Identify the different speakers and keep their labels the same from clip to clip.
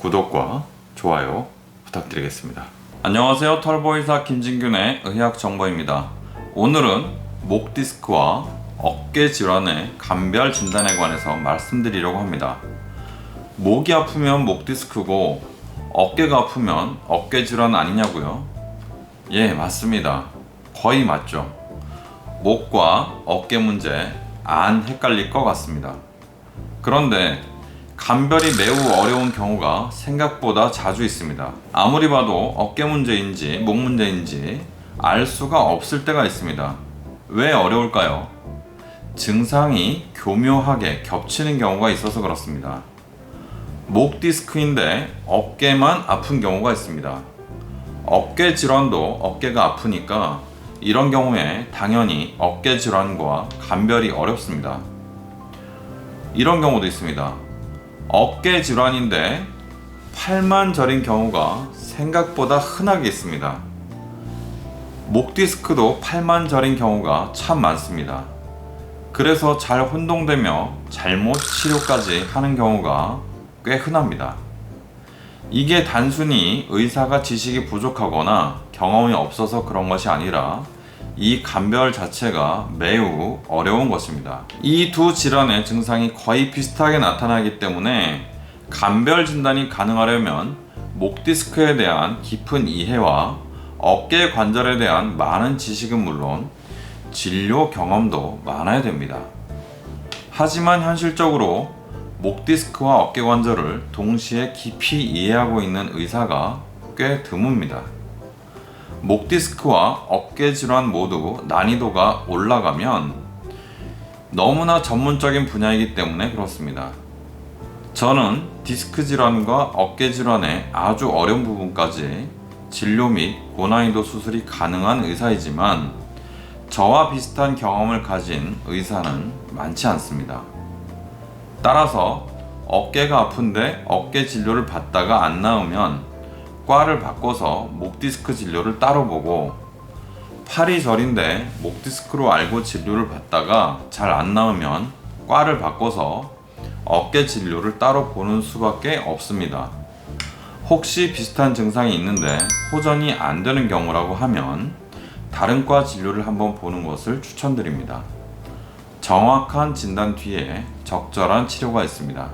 Speaker 1: 구독과 좋아요 부탁드리겠습니다. 안녕하세요. 털보이사 김진균의 의학 정보입니다. 오늘은 목 디스크와 어깨 질환의 감별 진단에 관해서 말씀드리려고 합니다. 목이 아프면 목 디스크고 어깨가 아프면 어깨 질환 아니냐고요? 예, 맞습니다. 거의 맞죠. 목과 어깨 문제 안 헷갈릴 것 같습니다. 그런데 감별이 매우 어려운 경우가 생각보다 자주 있습니다. 아무리 봐도 어깨 문제인지 목 문제인지 알 수가 없을 때가 있습니다. 왜 어려울까요? 증상이 교묘하게 겹치는 경우가 있어서 그렇습니다. 목 디스크인데 어깨만 아픈 경우가 있습니다. 어깨 질환도 어깨가 아프니까 이런 경우에 당연히 어깨 질환과 감별이 어렵습니다. 이런 경우도 있습니다. 어깨 질환인데 팔만 저린 경우가 생각보다 흔하게 있습니다. 목 디스크도 팔만 저린 경우가 참 많습니다. 그래서 잘 혼동되며 잘못 치료까지 하는 경우가 꽤 흔합니다. 이게 단순히 의사가 지식이 부족하거나 경험이 없어서 그런 것이 아니라 이 감별 자체가 매우 어려운 것입니다. 이 두 질환의 증상이 거의 비슷하게 나타나기 때문에 감별 진단이 가능하려면 목 디스크에 대한 깊은 이해와 어깨 관절에 대한 많은 지식은 물론 진료 경험도 많아야 됩니다. 하지만 현실적으로 목 디스크와 어깨 관절을 동시에 깊이 이해하고 있는 의사가 꽤 드뭅니다. 목 디스크와 어깨 질환 모두 난이도가 올라가면 너무나 전문적인 분야이기 때문에 그렇습니다. 저는 디스크 질환과 어깨 질환의 아주 어려운 부분까지 진료 및 고난이도 수술이 가능한 의사이지만 저와 비슷한 경험을 가진 의사는 많지 않습니다. 따라서 어깨가 아픈데 어깨 진료를 받다가 안 나으면 과를 바꿔서 목 디스크 진료를 따로 보고 팔이 저린데 목 디스크로 알고 진료를 받다가 잘 안 나으면 과를 바꿔서 어깨 진료를 따로 보는 수밖에 없습니다. 혹시 비슷한 증상이 있는데 호전이 안 되는 경우라고 하면 다른 과 진료를 한번 보는 것을 추천드립니다. 정확한 진단 뒤에 적절한 치료가 있습니다.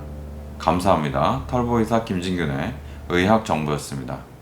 Speaker 1: 감사합니다. 털보이사 김진균의 의학 정보였습니다.